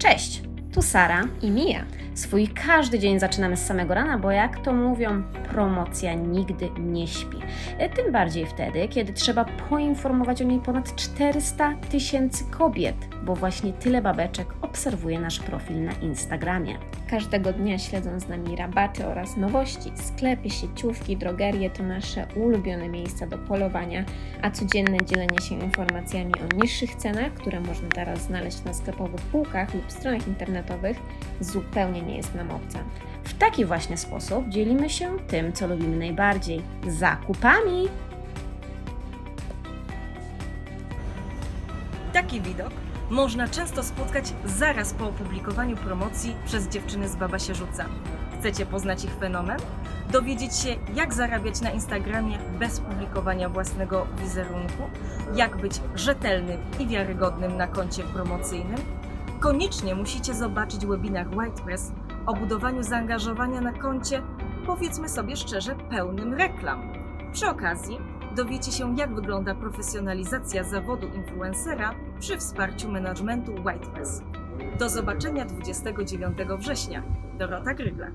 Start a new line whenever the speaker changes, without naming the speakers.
Cześć, tu Sara i Mija. Swój każdy dzień zaczynamy z samego rana, bo jak to mówią, promocja nigdy nie śpi. E, Tym bardziej wtedy, kiedy trzeba poinformować o niej ponad 400 tysięcy kobiet, bo właśnie tyle babeczek obserwuje nasz profil na Instagramie. Każdego dnia śledzą z nami rabaty oraz nowości. Sklepy, sieciówki, drogerie to nasze ulubione miejsca do polowania, a codzienne dzielenie się informacjami o niższych cenach, które można teraz znaleźć na sklepowych półkach lub stronach internetowych, zupełnie nie jest nam obca. W taki właśnie sposób dzielimy się tym, co lubimy najbardziej zakupami.
Taki widok można często spotkać zaraz po opublikowaniu promocji przez dziewczyny z Baba się rzuca. Chcecie poznać ich fenomen? Dowiedzieć się, jak zarabiać na Instagramie bez publikowania własnego wizerunku? Jak być rzetelnym i wiarygodnym na koncie promocyjnym? Koniecznie musicie zobaczyć webinar WhitePress o budowaniu zaangażowania na koncie, powiedzmy sobie szczerze, pełnym reklam. Przy okazji dowiecie się, jak wygląda profesjonalizacja zawodu influencera przy wsparciu managementu WhitePress. Do zobaczenia 29 września. Dorota Gryglak.